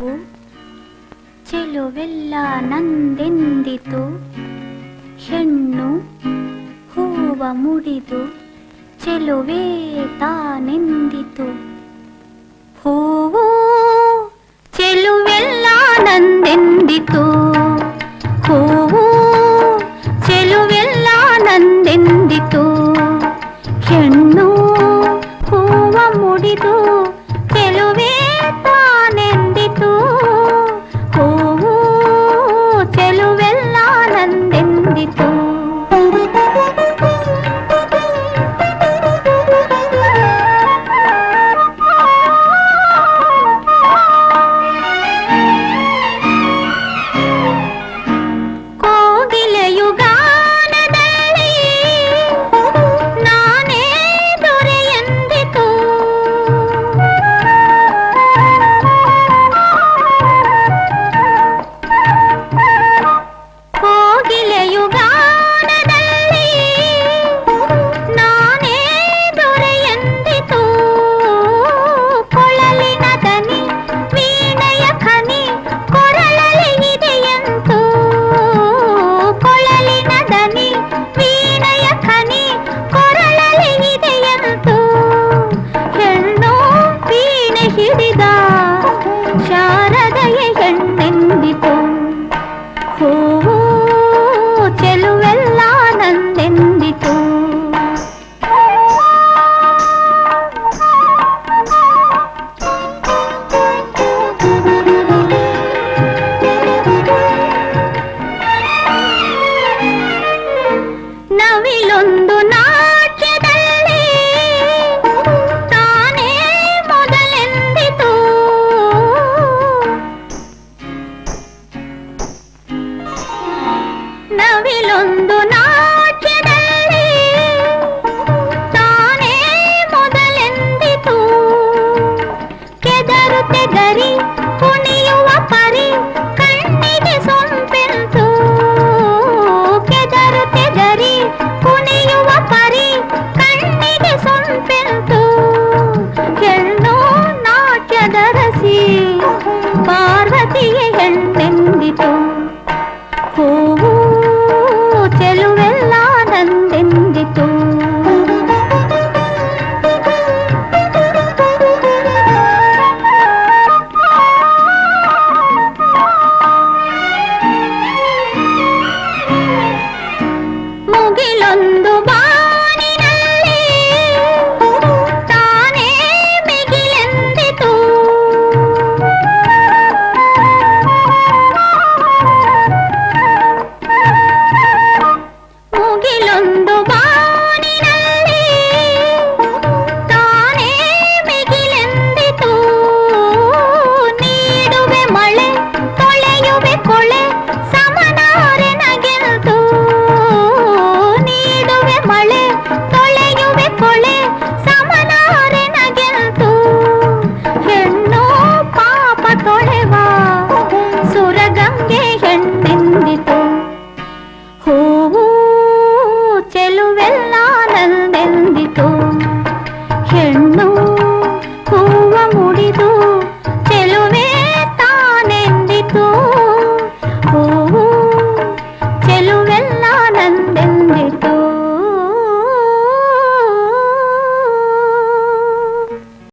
ಗೆಲುವು ಚೆಲುವೆಲ್ಲ ನಂದೆಂದಿತು? ಹೆಣ್ಣು ಹೂವ ಮುಡಿದು ಚೆಲುವೆ ತಾನೆಂದಿತು? ಹೂವು ಒಂದು ನಾಟ್ಯದಲ್ಲಿ ತಾನೇ ಮೊದಲೆಂದಿತು ನವಿಲೊಂದು ನಾಟ್ಯದಲ್ಲಿ ತಾನೇ ಮೊದಲೆಂದಿತು ಕೆದರುತೆ ಗರಿ